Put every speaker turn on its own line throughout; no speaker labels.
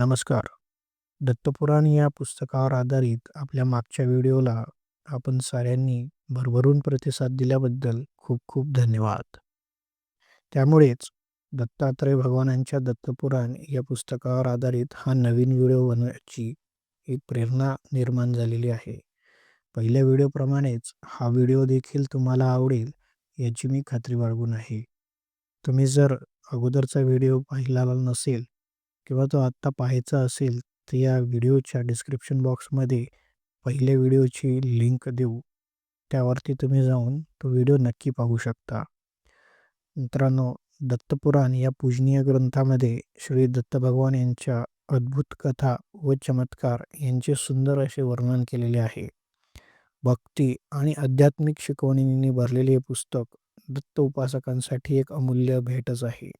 नमस्कार. दत्तपुराण या पुस्तकावर आधारित आपल्या मागच्या व्हिडिओला आपण साऱ्यांनी भरभरून प्रतिसाद दिल्याबद्दल खूप खूप धन्यवाद. त्यामुळेच दत्तात्रय भगवानांच्या दत्तपुराण या पुस्तकावर आधारित हा नवीन व्हिडिओ बनवण्याची एक प्रेरणा निर्माण झालेली आहे. पहिल्या व्हिडिओप्रमाणेच हा व्हिडिओ देखील तुम्हाला आवडेल याची मी खात्री बाळगून आहे. तुम्ही जर अगोदरचा व्हिडिओ पाहिलेला नसेल किंवा तो आत्ता पाहायचा असेल तर या व्हिडिओच्या डिस्क्रिप्शन बॉक्समध्ये पहिल्या व्हिडिओची लिंक देऊ. त्यावरती तुम्ही जाऊन तो व्हिडिओ नक्की पाहू शकता. मित्रांनो, दत्तपुराण या पूजनीय ग्रंथामध्ये श्री दत्त भगवान यांच्या अद्भुत कथा व चमत्कार यांचे सुंदर असे वर्णन केलेले आहे. भक्ती आणि आध्यात्मिक शिकवणींनी भरलेले हे पुस्तक दत्त उपासकांसाठी एक अमूल्य भेटच आहे.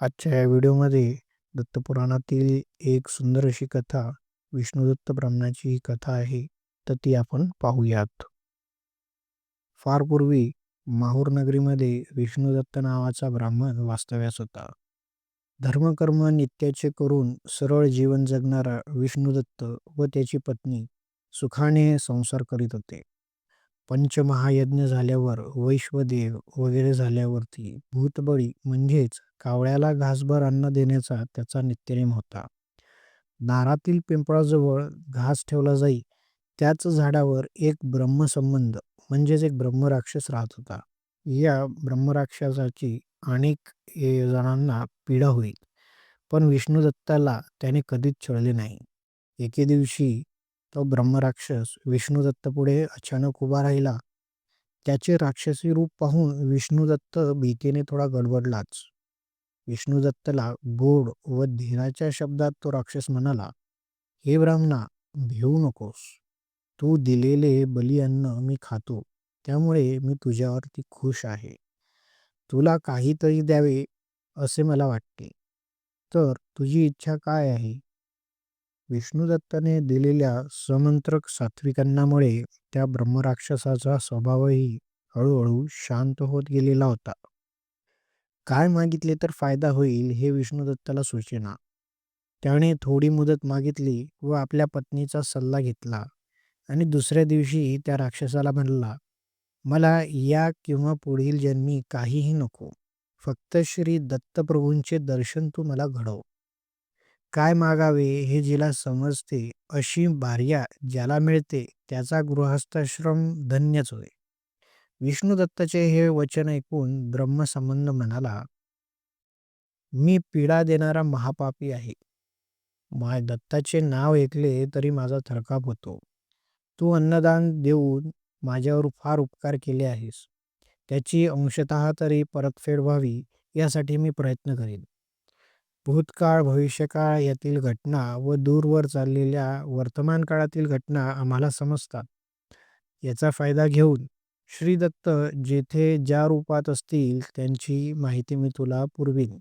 आजच्या या व्हिडिओमध्ये दत्तपुराणातील एक सुंदर अशी कथा विष्णुदत्त ब्राह्मणाची ही कथा आहे तर ती आपण पाहूयात. फार पूर्वी माहूर नगरीमध्ये विष्णुदत्त नावाचा ब्राह्मण वास्तव्यास होता. धर्मकर्म नित्याचे करून सरळ जीवन जगणारा विष्णुदत्त व त्याची पत्नी सुखाने संसार करीत होते. पंचमहायज्ञ झाल्यावर वैश्वदेव वगैरे झाल्यावरती भूतबळी म्हणजेच कावळ्याला घासभर अन्न देण्याचा त्याचा नित्यनेम होता. दारातील पिंपळाजवळ घास ठेवला जाई त्याच झाडावर एक ब्रह्मसंबंध म्हणजेच एक ब्रह्मराक्षस राहत होता. या ब्रह्मराक्षसाची अनेक जणांना पीडा होईल पण विष्णुदत्ताला त्याने कधीच छळले नाही. एके दिवशी तो ब्रह्मराक्षस विष्णुदत्तापुढे अचानक उभा राहिला. त्याचे राक्षसी रूप पाहून विष्णुदत्त भीतीने थोडा गडबडलाच. विष्णुदत्तला गोड व धीराच्या शब्दात तो राक्षस म्हणाला, हे ब्राह्मणा, भिवू नकोस. तू दिलेले बलिअन्न मी खातो त्यामुळे मी तुझ्यावरती खुश आहे. तुला काहीतरी द्यावे असे मला वाटते. तर तुझी इच्छा काय आहे? विष्णुदत्ताने दिलेल्या समंत्रक सात्विक अन्नामुळे त्या ब्रह्मराक्षसाचा स्वभावही हळूहळू शांत होत गेलेला होता. काय मागितले तर फायदा होईल हे विष्णुदत्ताला सुचेना. त्याने थोडी मुदत मागितली व आपल्या पत्नीचा सल्ला घेतला आणि दुसऱ्या दिवशी त्या राक्षसाला म्हणला, मला या किंवा पुढील जन्मी काहीही नको. फक्त श्री दत्तप्रभूंचे दर्शन तू मला घडव. काय मागावे हे जिला समजते अशी भार्या ज्याला मिळते त्याचा गृहस्थाश्रम धन्यच होय. विष्णुदत्ताचे हे वचन ऐकून ब्रह्मसंबंध म्हणाला, मी पीडा देणारा महापापी आहे. माय दत्ताचे नाव ऐकले तरी माझा थरकाप होतो. तू अन्नदान देऊन माझ्यावर फार उपकार केले आहेस. त्याची अंशतः तरी परतफेड व्हावी यासाठी मी प्रयत्न करीन. भूतकाळ भविष्यकाळ यातील घटना व दूरवर चाललेल्या वर्तमान काळातील घटना आम्हाला समजतात. याचा फायदा घेऊन श्री दत्त जेथे ज्या रूपात असतील त्यांची माहिती मी तुला पुरवीन.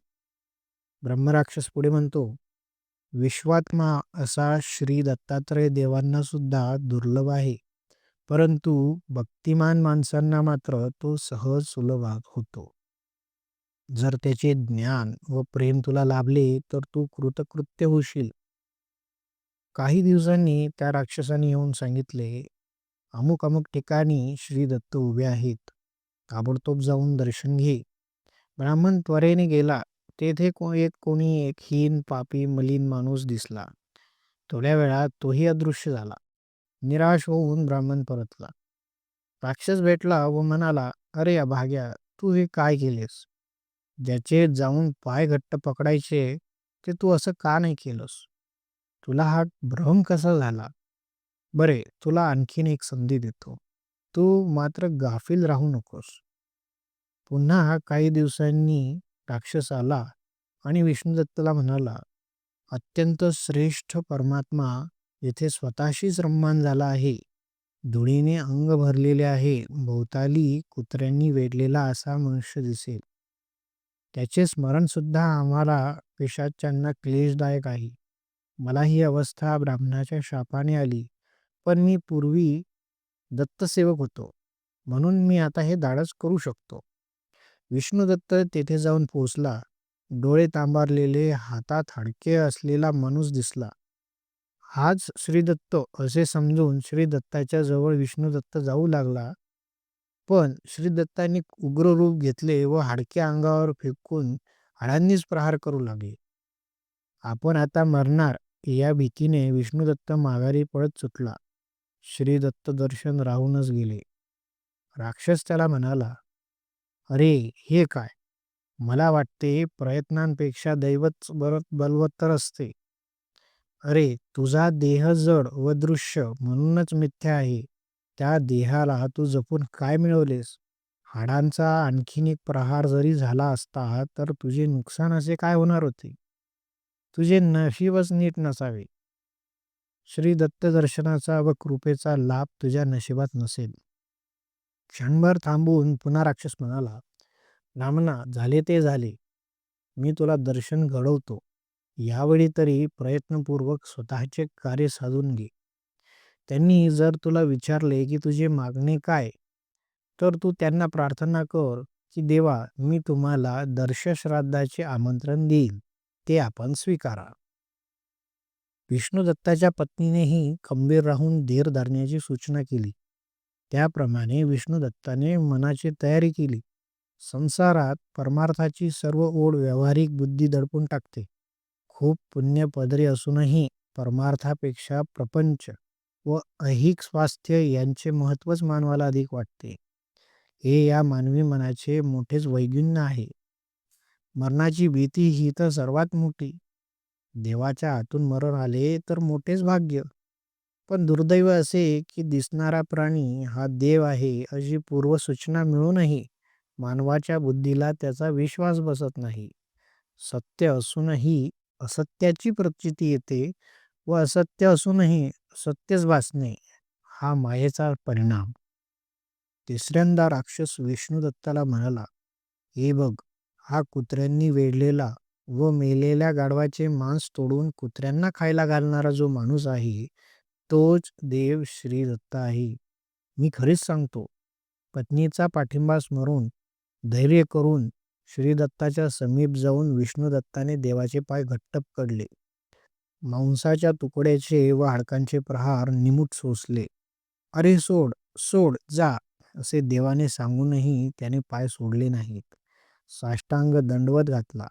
ब्रह्मराक्षस पुढे म्हणतो, विश्वात्मा असा श्री दत्तात्रय देवांना सुद्धा दुर्लभ आहे. परंतु भक्तिमान माणसांना मात्र तो सहज सुलभ होतो. जर त्याचे ज्ञान व प्रेम तुला लाभले तर तू कृतकृत्य होशील. काही दिवसांनी त्या राक्षसाने येऊन सांगितले, अमुक अमुक ठिकाणी श्री दत्त उभे आहेत. ताबडतोब जाऊन दर्शन घे. ब्राह्मण त्वरेने गेला. तेथे एक कोणी एक हीन पापी मलिन माणूस दिसला. थोड्या वेळात तोही अदृश्य झाला. निराश होऊन ब्राह्मण परतला. राक्षस भेटला व म्हणाला, अरे अभाग्या, तू हे काय केलेस? ज्याचे जाऊन पाय घट्ट पकडायचे ते तू असं का नाही केलंस? तुला हा भ्रम कसा झाला? बरे, तुला आणखीन एक संधी देतो. तू मात्र गाफील राहू नकोस. पुन्हा काही दिवसांनी राक्षस आला आणि विष्णुदत्ताला म्हणाला, अत्यंत श्रेष्ठ परमात्मा येथे स्वतःशीच रम्मान झाला आहे. धुळीने अंग भरलेले आहे. भोवताली कुत्र्यांनी वेढलेला असा मनुष्य दिसेल. त्याचे स्मरण सुद्धा आम्हाला पिशाच्यांना क्लेशदायक आहे. मला ही अवस्था ब्राह्मणाच्या शापाने आली. पण मी पूर्वी दत्तसेवक होतो म्हणून मी आता हे धाडस करू शकतो. विष्णुदत्त तेथे जाऊन पोहोचला डोळे तांबारलेले, हातात हाडके असलेला माणूस दिसला. हाच श्रीदत्त असे समजून श्रीदत्ताच्या जवळ विष्णुदत्त जाऊ लागला. पण श्रीदत्तांनी उग्र रूप घेतले व हाडके अंगावर फेकून हाडांनीच प्रहार करू लागले. आपण आता मरणार या भीतीने विष्णुदत्त माघारी पळत सुटला. श्रीदत्त दर्शन राहूनच गेले. राक्षस त्याला म्हणाला, "अरे हे काय? मला वाटते प्रयत्नांपेक्षा दैवच बलवत्तर असते. अरे तुझा देह जड व दृश्य म्हणूनच मिथ्या आहे. त्या देहाला तू जपून काय मिळवलेस? हाडांचा आणखीन एक प्रहार जरी झाला असता तर तुझे नुकसान असे काय होणार होते? तुझे नशीबच नीट नसावे. श्री दत्तदर्शनाचा व कृपेचा लाभ तुझ्या नशिबात नसेल. क्षणभर थांबून पुन्हा राक्षस म्हणाला, "नामना झाले ते झाले. मी तुला दर्शन घडवतो. यावेळी तरी प्रयत्नपूर्वक स्वतःचे कार्य साधून घे. त्यांनी जर तुला विचारले की तुझे मागणे काय, तर तू त्यांना प्रार्थना कर की देवा मी तुम्हाला दर्शश्राद्धाचे आमंत्रण देईल, ते आपण स्वीकारा. विष्णुदत्ताच्या पत्नीनेही खंबीर राहून धीर धरण्याची सूचना केली. त्याप्रमाणे विष्णुदत्ताने मनाची तयारी केली. संसारात परमार्थाची सर्व ओढ व्यावहारिक बुद्धी दडपून टाकते. खूप पुण्य पदरी असूनही परमार्थापेक्षा प्रपंच व ऐहिक स्वास्थ्य यांचे महत्त्वच मानवाला अधिक वाटते. हे या मानवी मनाचे मोठेच वैगुण्य आहे. मरणाची भीती ही तर सर्वात मोठी. देवाच्या हातून मरण आले तर मोठेच भाग्य. पण दुर्दैव असे की दिसणारा प्राणी हा देव आहे अशी पूर्वसूचना मिळूनही मानवाच्या बुद्धीला त्याचा विश्वास बसत नाही. सत्य असूनही असत्याची प्रचिती येते व असत्य असूनही सत्यच भासणे हा मायेचा परिणाम. तिसऱ्यांदा राक्षस विष्णुदत्ताला म्हणाला, "हे बघ, हा कुत्र्यांनी वेढलेला व मेलेल्या गाढवाचे मांस तोडून कुत्र्यांना खायला घालणारा जो माणूस आहे, तोच देव श्रीदत्त आहे. मी खरेच सांगतो. पत्नीचा पाठिंबा स्मरून, धैर्य करून श्रीदत्ताच्या समीप जाऊन विष्णू दत्ताने देवाचे पाय घट्ट पकडले. मांसाच्या तुकड्याचे व हाडकांचे प्रहार निमूट सोसले. "अरे सोड, सोड, जा" असे देवाने सांगूनही त्याने पाय सोडले नाहीत. साष्टांग दंडवत घातला.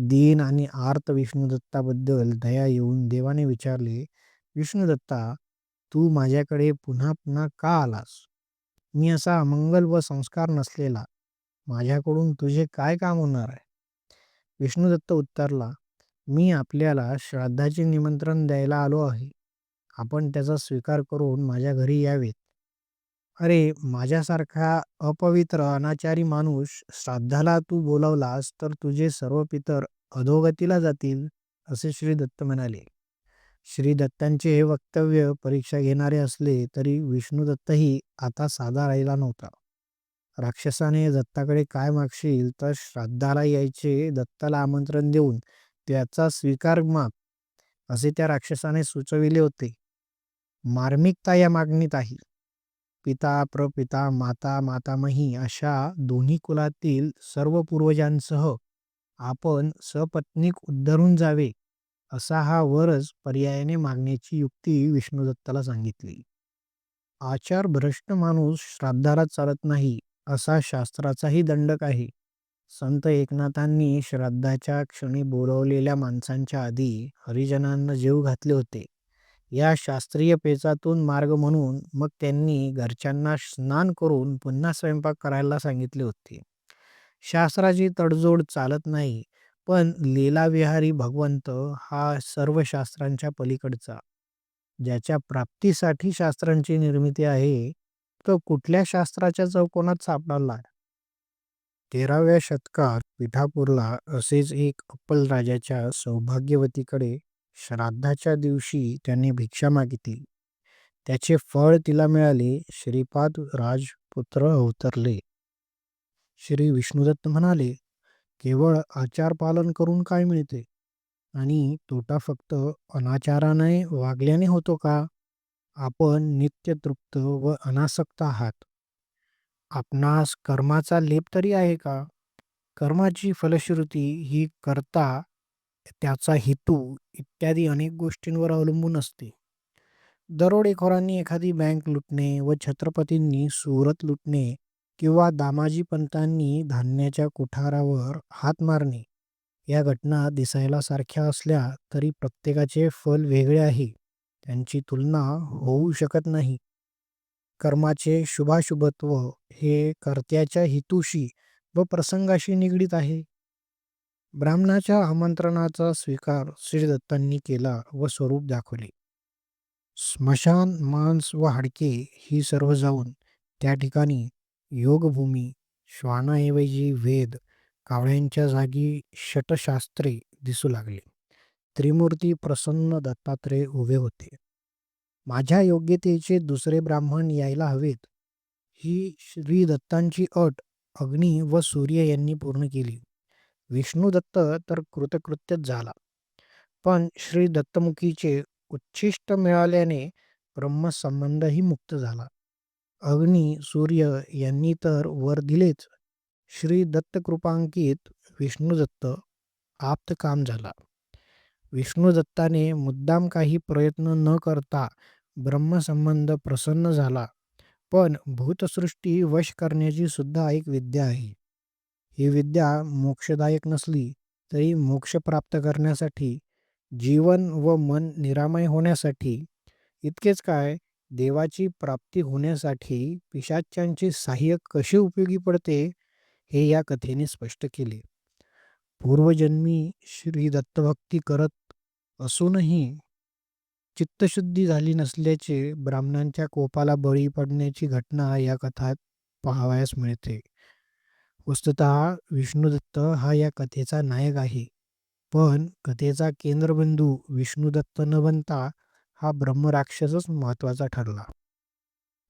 दीन आणि आर्त विष्णुदत्ताबद्दल दया येऊन देवाने विचारले, "विष्णुदत्ता, तू माझ्याकडे पुन्हा पुन्हा का आलास? मी असा अमंगल व संस्कार नसलेला. माझ्याकडून तुझे काय काम होणार आहे? विष्णुदत्त उत्तरला, "मी आपल्याला श्राद्धाचे निमंत्रण द्यायला आलो आहे. आपण त्याचा स्वीकार करून माझ्या घरी यावेत. अरे माझ्यासारखा अपवित्र अनाचारी माणूस श्राद्धाला तू बोलावलास तर तुझे सर्व पितर अधोगतीला जातील असे श्रीदत्त म्हणाले. श्रीदत्तांचे हे वक्तव्य परीक्षा घेणारे असले तरी विष्णुदत्तही आता साधा राहिला नव्हता. राक्षसाने दत्ताकडे काय मागशील तर श्राद्धाला यायचे दत्ताला आमंत्रण देऊन त्याचा स्वीकार माग असे त्या राक्षसाने सुचविले होते. मार्मिकता या मागणीत आहे. पिता, प्रपिता, माता, मातामही अशा दोन्ही कुलातील सर्व पूर्वजांसह आपण सपत्नीक उद्धरून जावे असा हा वरच पर्यायाने मागण्याची युक्ती विष्णुदत्ताला सांगितली. आचार भ्रष्ट माणूस श्राद्धाला चालत नाही असा शास्त्राचाही दंडक आहे. संत एकनाथांनी श्राद्धाच्या क्षणी बोलावलेल्या माणसांच्या आधी हरिजनांना जीव घातले होते. या शास्त्रीय पेचातून मार्ग म्हणून मग त्यांनी घरच्यांना स्नान करून पुन्हा स्वयंपाक करायला सांगितले होते. शास्त्राची तडजोड चालत नाही पण लीलाविहारी भगवंत हा सर्व शास्त्रांच्या पलीकडचा, ज्याच्या प्राप्तीसाठी शास्त्रांची निर्मिती आहे, तो कुठल्या शास्त्राच्या चौकोनात सापडला? तेराव्या शतकात पिठापूरला असेच एक अप्पल राजाच्या सौभाग्यवतीकडे श्राद्धाच्या दिवशी त्याने भिक्षा मागितली. त्याचे फळ तिला मिळाले. श्रीपाद राजपुत्र अवतरले. श्री विष्णुदत्त म्हणाले, "केवळ आचार पालन करून काय मिळते? आणि तोटा फक्त अनाचाराने वागल्याने होतो का? आपण नित्यतृप्त व अनासक्त आहात. आपणास कर्माचा लेप तरी आहे का? कर्माची फलश्रुती ही कर्ता, त्याचा हेतू इत्यादी अनेक गोष्टींवर अवलंबून असते. दरोडेखोरांनी एखादी बँक लुटणे व छत्रपतींनी सुरत लुटणे किंवा दामाजी पंतांनी धान्याच्या कुठारावर हात मारणे या घटना दिसायला सारख्या असल्या तरी प्रत्येकाचे फल वेगळे आहे. त्यांची तुलना होऊ शकत नाही. कर्माचे शुभाशुभत्व हे कर्त्याच्या हेतूशी व प्रसंगाशी निगडीत आहे. ब्राह्मणाच्या आमंत्रणाचा स्वीकार श्रीदत्तांनी केला व स्वरूप दाखवले. स्मशान, मांस व हाडके ही सर्व जाऊन त्या ठिकाणी योगभूमी, श्वानाऐवजी वेद, कावळ्यांच्या जागी षटशास्त्रे दिसू लागले त्रिमूर्ती प्रसन्न दत्तात्रय उभे होते. माझ्या योग्यतेचे दुसरे ब्राह्मण यायला हवेत, ही श्रीदत्तांची अट अग्नी व सूर्य यांनी पूर्ण केली. विष्णुदत्त तर कृतकृत्यच झाला. पण श्री दत्तमुखीचे उच्छिष्ट मिळाल्याने ब्रह्मसंबंधही मुक्त झाला. अग्नी, सूर्य यांनी तर वर दिलेच, श्री दत्तकृपांकित विष्णुदत्त आप्तकाम झाला. विष्णुदत्ताने मुद्दाम काही प्रयत्न न करता ब्रह्मसंबंध प्रसन्न झाला. पण भूतसृष्टी वश करण्याची सुद्धा एक विद्या आहे. ही विद्या मोक्षदायक नसली तरी मोक्ष प्राप्त करण्यासाठी, जीवन व मन निरामय होण्यासाठी, इतकेच काय देवाची प्राप्ती होण्यासाठी पिशाच्यांचे सहाय्य कसे उपयोगी पडते हे या कथेने स्पष्ट केले. पूर्वजन्मी श्री दत्तभक्ती करत असूनही चित्तशुद्धी झाली नसल्याचे ब्राह्मणांच्या कोपाला बळी पडण्याची घटना या कथात पाहावयास मिळते. वस्तुतः विष्णुदत्त हा या कथेचा नायक आहे. पण कथेचा केंद्रबिंदू विष्णुदत्त न बनता हा ब्रह्मराक्षसच महत्त्वाचा ठरला.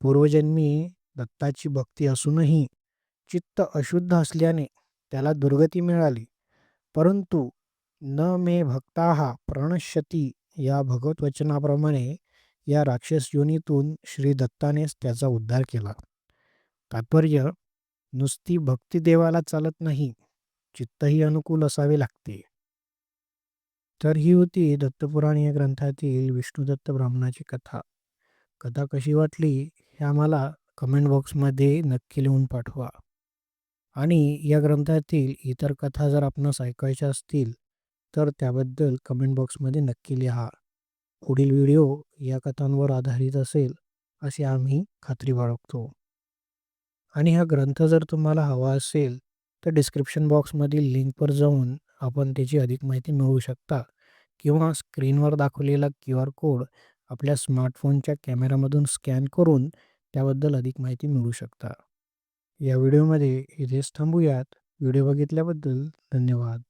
पूर्वजन्मी दत्ताची भक्ती असूनही चित्त अशुद्ध असल्याने त्याला दुर्गती मिळाली. परंतु न मे भक्ताः प्रणश्यती या भगवद्वचनाप्रमाणे या राक्षस योनीतून श्री दत्तानेच त्याचा उद्धार केला. तात्पर्य नुसती भक्ती देवाला चालत नाही, चित्तही अनुकूल असावे लागते. तर ही होती दत्तपुराण या ग्रंथातील विष्णुदत्त ब्राह्मणाची कथा. कथा कशी वाटली हे आम्हाला कमेंट बॉक्समध्ये नक्की लिहून पाठवा. आणि या ग्रंथातील इतर कथा जर आपणास ऐकायच्या असतील तर त्याबद्दल कमेंट बॉक्समध्ये नक्की लिहा. पुढील व्हिडिओ या कथांवर आधारित असेल अशी आम्ही खात्री बाळगतो. आणि हा ग्रंथ जर तुम्हाला हवा असेल तर डिस्क्रिप्शन बॉक्समधील लिंकवर जाऊन आपण त्याची अधिक माहिती मिळवू शकता किंवा स्क्रीनवर दाखवलेला क्यू आर कोड आपल्या स्मार्टफोनच्या कॅमेरामधून स्कॅन करून त्याबद्दल अधिक माहिती मिळू शकता. या व्हिडिओमध्ये इथेच थांबूयात. व्हिडिओ बघितल्याबद्दल धन्यवाद.